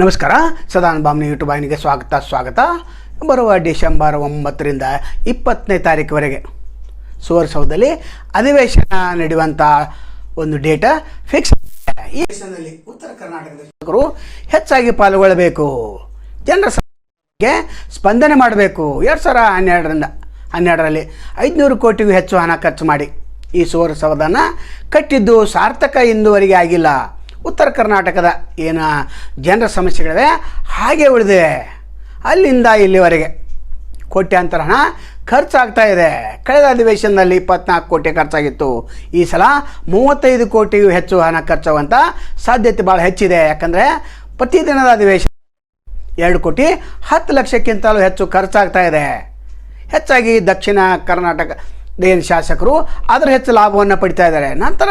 ನಮಸ್ಕಾರ. ಸದಾನ್ ಬಾಮ್ನಿ ಯೂಟ್ಯೂಬ್ ವಾಹಿನಿಗೆ ಸ್ವಾಗತ ಸ್ವಾಗತ. ಬರುವ ಡಿಸೆಂಬರ್ ಒಂಬತ್ತರಿಂದ ಇಪ್ಪತ್ತನೇ ತಾರೀಕುವರೆಗೆ ಸುವರ್ಸೌಧದಲ್ಲಿ ಅಧಿವೇಶನ ನಡೆಯುವಂಥ ಒಂದು ಡೇಟ ಫಿಕ್ಸ್ ಈ ದೇಶದಲ್ಲಿ ಉತ್ತರ ಕರ್ನಾಟಕದ ಶಾಸಕರು ಹೆಚ್ಚಾಗಿ ಪಾಲ್ಗೊಳ್ಳಬೇಕು. ಜನರ ಸಮಸ್ಯೆಗೆ ಸ್ಪಂದನೆ ಮಾಡಬೇಕು. ಎರಡು ಸಾವಿರ ಹನ್ನೆರಡರಿಂದ, ಹನ್ನೆರಡರಲ್ಲಿ ಐದುನೂರು ಕೋಟಿಗೂ ಹೆಚ್ಚು ಹಣ ಖರ್ಚು ಮಾಡಿ ಈ ಸುವರ್ಸೌದನ್ನು ಕಟ್ಟಿದ್ದು ಸಾರ್ಥಕ ಇಂದುವರೆಗೆ ಆಗಿಲ್ಲ. ಉತ್ತರ ಕರ್ನಾಟಕದ ಏನು ಜನರ ಸಮಸ್ಯೆಗಳಿವೆ, ಹಾಗೆ ಉಳಿದಿವೆ ಅಲ್ಲಿಂದ ಇಲ್ಲಿವರೆಗೆ ಕೋಟ್ಯಾಂತರ ಹಣ ಖರ್ಚಾಗ್ತಾ ಇದೆ. ಕಳೆದ ಅಧಿವೇಶನದಲ್ಲಿ ಇಪ್ಪತ್ನಾಲ್ಕು ಕೋಟಿ ಖರ್ಚಾಗಿತ್ತು. ಈ ಸಲ ಮೂವತ್ತೈದು ಕೋಟಿಗೂ ಹೆಚ್ಚು ಹಣ ಖರ್ಚಾಗುವಂಥ ಸಾಧ್ಯತೆ ಭಾಳ ಹೆಚ್ಚಿದೆ. ಯಾಕಂದರೆ ಪ್ರತಿದಿನದ ಅಧಿವೇಶನ ಎರಡು ಕೋಟಿ ಹತ್ತು ಲಕ್ಷಕ್ಕಿಂತಲೂ ಹೆಚ್ಚು ಖರ್ಚಾಗ್ತಾ ಇದೆ. ಹೆಚ್ಚಾಗಿ ದಕ್ಷಿಣ ಕರ್ನಾಟಕ ಏನು ಶಾಸಕರು ಅದರ ಹೆಚ್ಚು ಲಾಭವನ್ನು ಪಡಿತಾ ಇದ್ದಾರೆ. ನಂತರ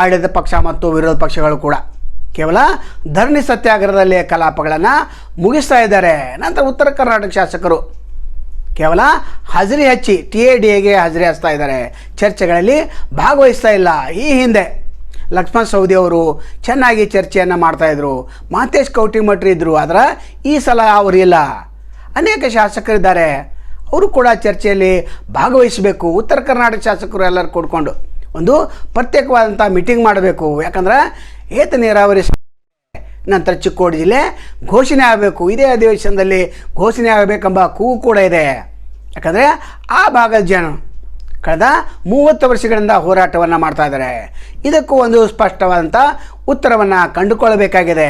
ಆಡಳಿತ ಪಕ್ಷ ಮತ್ತು ವಿರೋಧ ಪಕ್ಷಗಳು ಕೂಡ. ಕೇವಲ ಧರಣಿ ಸತ್ಯಾಗ್ರಹದಲ್ಲಿ ಕಲಾಪಗಳನ್ನು ಮುಗಿಸ್ತಾ ಇದ್ದಾರೆ. ನಂತರ ಉತ್ತರ ಕರ್ನಾಟಕ ಶಾಸಕರು. ಕೇವಲ ಹಾಜರಿ ಹಚ್ಚಿ ಟಿ ಎ ಡಿ ಎಗೆ ಹಾಜರಿ ಹಚ್ತಾ ಇದ್ದಾರೆ. ಚರ್ಚೆಗಳಲ್ಲಿ ಭಾಗವಹಿಸ್ತಾ ಇಲ್ಲ. ಈ ಹಿಂದೆ ಲಕ್ಷ್ಮಣ್ ಸೌದಿ ಅವರು ಚೆನ್ನಾಗಿ ಚರ್ಚೆಯನ್ನು ಮಾಡ್ತಾಯಿದ್ರು ಮಾತೇಶ್ ಕೌಟಿಮಠರು ಇದ್ದರು ಆದರೆ ಈ ಸಲ ಅವರು ಇಲ್ಲ. ಅನೇಕ ಶಾಸಕರಿದ್ದಾರೆ. ಅವರು ಕೂಡ ಚರ್ಚೆಯಲ್ಲಿ ಭಾಗವಹಿಸಬೇಕು. ಉತ್ತರ ಕರ್ನಾಟಕ ಶಾಸಕರು ಎಲ್ಲರೂ ಕೂಡ್ಕೊಂಡು ಒಂದು ಪ್ರತ್ಯೇಕವಾದಂಥ ಮೀಟಿಂಗ್ ಮಾಡಬೇಕು. ಯಾಕಂದ್ರೆ ಏತ ನೀರಾವರಿ ನಂತರ ಚಿಕ್ಕೋಡಿ ಜಿಲ್ಲೆ ಘೋಷಣೆ ಆಗಬೇಕು. ಇದೇ ಅಧಿವೇಶನದಲ್ಲಿ ಘೋಷಣೆ ಆಗಬೇಕೆಂಬ ಕೂಗು ಕೂಡ ಇದೆ. ಯಾಕಂದರೆ ಆ ಭಾಗದ ಜನ ಕಳೆದ ಮೂವತ್ತು ವರ್ಷಗಳಿಂದ ಹೋರಾಟವನ್ನು ಮಾಡ್ತಾ ಇದ್ದಾರೆ. ಇದಕ್ಕೂ ಒಂದು ಸ್ಪಷ್ಟವಾದಂಥ ಉತ್ತರವನ್ನು ಕಂಡುಕೊಳ್ಳಬೇಕಾಗಿದೆ.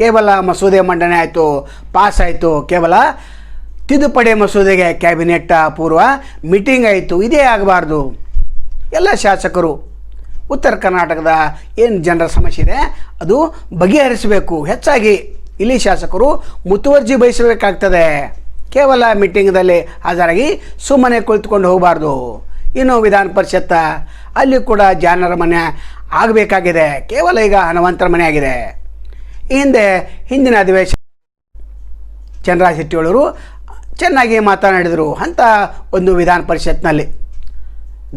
ಕೇವಲ ಮಸೂದೆ ಮಂಡನೆ ಆಯಿತು, ಪಾಸ್ ಆಯಿತು. ಕೇವಲ ತಿದ್ದುಪಡಿ ಮಸೂದೆಗೆ ಕ್ಯಾಬಿನೆಟ್ ಪೂರ್ವ ಮೀಟಿಂಗ್ ಆಯಿತು. ಇದೇ ಆಗಬಾರ್ದು. ಎಲ್ಲ ಶಾಸಕರು, ಉತ್ತರ ಕರ್ನಾಟಕದ ಏನು ಜನರ ಸಮಸ್ಯೆ ಇದೆ, ಅದು ಬಗೆಹರಿಸಬೇಕು. ಹೆಚ್ಚಾಗಿ ಇಲ್ಲಿ ಶಾಸಕರು ಮುತುವರ್ಜಿ ಬಯಸಬೇಕಾಗ್ತದೆ. ಕೇವಲ ಮೀಟಿಂಗ್ದಲ್ಲಿ ಹಾಜರಾಗಿ ಸುಮ್ಮನೆ ಕುಳಿತುಕೊಂಡು ಹೋಗಬಾರ್ದು. ಇನ್ನು ವಿಧಾನ ಪರಿಷತ್ತ, ಅಲ್ಲಿ ಕೂಡ ಜಾನರ ಮನೆ ಆಗಬೇಕಾಗಿದೆ. ಕೇವಲ ಈಗ ಹನುಮಂತರ ಮನೆ ಆಗಿದೆ. ಈ ಹಿಂದೆ ಹಿಂದಿನ ಅಧಿವೇಶನ ಚಂದ್ರರಾಜ್ ಶೆಟ್ಟಿಯವರು ಚೆನ್ನಾಗಿ ಮಾತನಾಡಿದರು ಅಂತ ಒಂದು ವಿಧಾನ ಪರಿಷತ್ನಲ್ಲಿ.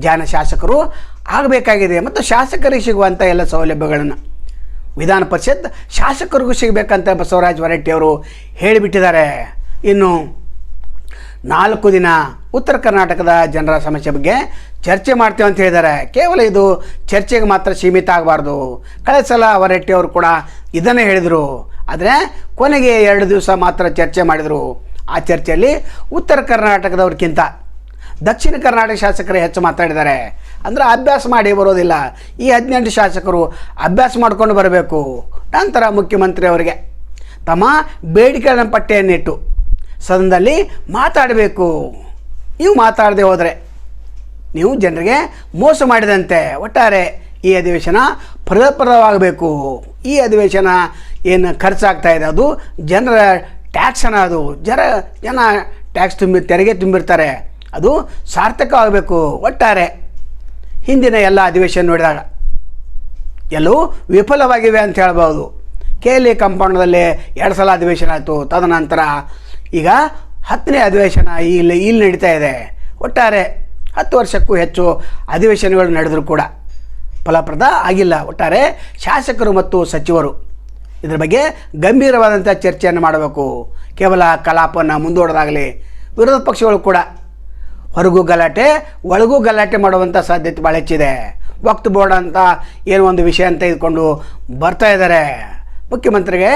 ಜಾನ ಶಾಸಕರು ಆಗಬೇಕಾಗಿದೆ ಮತ್ತು ಶಾಸಕರಿಗೆ ಸಿಗುವಂಥ ಎಲ್ಲ ಸೌಲಭ್ಯಗಳನ್ನು. ವಿಧಾನ ಪರಿಷತ್ ಶಾಸಕರಿಗೂ ಸಿಗಬೇಕಂತ ಬಸವರಾಜ ಹೊರಟ್ಟಿಯವರು ಹೇಳಿಬಿಟ್ಟಿದ್ದಾರೆ. ಇನ್ನು ನಾಲ್ಕು ದಿನ ಉತ್ತರ ಕರ್ನಾಟಕದ ಜನರ ಸಮಸ್ಯೆ ಬಗ್ಗೆ ಚರ್ಚೆ ಮಾಡ್ತೇವೆ ಅಂತ ಹೇಳಿದ್ದಾರೆ. ಕೇವಲ ಇದು ಚರ್ಚೆಗೆ ಮಾತ್ರ ಸೀಮಿತ ಆಗಬಾರ್ದು. ಕಳೆದ ಸಲ ಹೊರಟ್ಟಿಯವರು ಕೂಡ ಇದನ್ನೇ ಹೇಳಿದರು. ಆದರೆ ಕೊನೆಗೆ ಎರಡು ದಿವಸ ಮಾತ್ರ ಚರ್ಚೆ ಮಾಡಿದರು. ಆ ಚರ್ಚೆಯಲ್ಲಿ ಉತ್ತರ ಕರ್ನಾಟಕದವ್ರಿಗಿಂತ ದಕ್ಷಿಣ ಕರ್ನಾಟಕ ಶಾಸಕರು ಹೆಚ್ಚು ಮಾತಾಡಿದ್ದಾರೆ. ಅಂದರೆ ಅಭ್ಯಾಸ ಮಾಡಿ ಬರೋದಿಲ್ಲ. ಈ ಹದಿನೆಂಟು ಶಾಸಕರು ಅಭ್ಯಾಸ ಮಾಡಿಕೊಂಡು ಬರಬೇಕು. ನಂತರ ಮುಖ್ಯಮಂತ್ರಿ ಅವರಿಗೆ ತಮ್ಮ ಬೇಡಿಕೆಗಳ ಪಟ್ಟಿಯನ್ನಿಟ್ಟು ಸದನದಲ್ಲಿ ಮಾತಾಡಬೇಕು. ನೀವು ಮಾತಾಡದೆ ಹೋದರೆ ನೀವು ಜನರಿಗೆ ಮೋಸ ಮಾಡಿದಂತೆ ಒಟ್ಟಾರೆ ಈ ಅಧಿವೇಶನ ಫಲಪ್ರದವಾಗಬೇಕು. ಈ ಅಧಿವೇಶನ ಏನು ಖರ್ಚಾಗ್ತಾ ಇದೆ? ಅದು ಜನರ ಟ್ಯಾಕ್ಸ್ ಅದು. ಜರ ಜನ ಟ್ಯಾಕ್ಸ್ ತುಂಬಿ, ತೆರಿಗೆ ತುಂಬಿರ್ತಾರೆ. ಅದು ಸಾರ್ಥಕ ಆಗಬೇಕು ಒಟ್ಟಾರೆ. ಹಿಂದಿನ ಎಲ್ಲ ಅಧಿವೇಶನ ನೋಡಿದಾಗ. ಎಲ್ಲವೂ ವಿಫಲವಾಗಿವೆ ಅಂತ ಹೇಳ್ಬೋದು. ಕೆ ಎಲ್ ಇ ಕಂಪೌಂಡದಲ್ಲಿ ಎರಡು ಸಲ ಅಧಿವೇಶನ ಆಯಿತು. ತದನಂತರ ಈಗ ಹತ್ತನೇ ಅಧಿವೇಶನ ಇಲ್ಲಿ ಇಲ್ಲಿ ನಡೀತಾ ಇದೆ. ಒಟ್ಟಾರೆ ಹತ್ತು ವರ್ಷಕ್ಕೂ ಹೆಚ್ಚು ಅಧಿವೇಶನಗಳು ನಡೆದರೂ ಕೂಡ ಫಲಪ್ರದ ಆಗಿಲ್ಲ. ಒಟ್ಟಾರೆ ಶಾಸಕರು ಮತ್ತು ಸಚಿವರು ಇದರ ಬಗ್ಗೆ ಗಂಭೀರವಾದಂಥ ಚರ್ಚೆಯನ್ನು ಮಾಡಬೇಕು. ಕೇವಲ ಕಲಾಪವನ್ನು ಮುಂದೂಡೋದಾಗಲಿ, ವಿರೋಧ ಪಕ್ಷಗಳು ಕೂಡ ಹೊರಗೂ ಗಲಾಟೆ, ಒಳಗೂ ಗಲಾಟೆ ಮಾಡುವಂಥ ಸಾಧ್ಯತೆ ಭಾಳ ಹೆಚ್ಚಿದೆ. ವಕ್ತ್ ಬೋರ್ಡ್ ಅಂತ ಏನೋ ಒಂದು ವಿಷಯ ಅಂತ ಇದ್ಕೊಂಡು ಬರ್ತಾ ಇದ್ದಾರೆ. ಮುಖ್ಯಮಂತ್ರಿಗೆ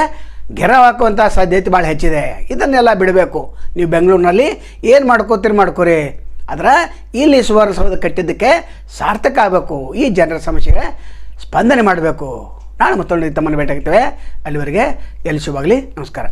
ಗೆರ ಹಾಕುವಂಥ ಸಾಧ್ಯತೆ ಭಾಳ ಹೆಚ್ಚಿದೆ. ಇದನ್ನೆಲ್ಲ ಬಿಡಬೇಕು. ನೀವು ಬೆಂಗಳೂರಿನಲ್ಲಿ ಏನು ಮಾಡ್ಕೋತೀರಿ ಮಾಡ್ಕೋರಿ. ಆದರೆ ಇಲ್ಲಿ ಸುವರ್ಣಸೌಧ ಕಟ್ಟಿದ್ದಕ್ಕೆ ಸಾರ್ಥಕ ಆಗಬೇಕು. ಈ ಜನರ ಸಮಸ್ಯೆಗೆ ಸ್ಪಂದನೆ ಮಾಡಬೇಕು. ನಾನು ಮತ್ತೊಂದು ತಮ್ಮನ್ನು ಭೇಟಿಯಾಗ್ತೇವೆ. ಅಲ್ಲಿವರೆಗೆ ಎಲ್ಲಿ ಶುಭಾಗಲಿ ನಮಸ್ಕಾರ.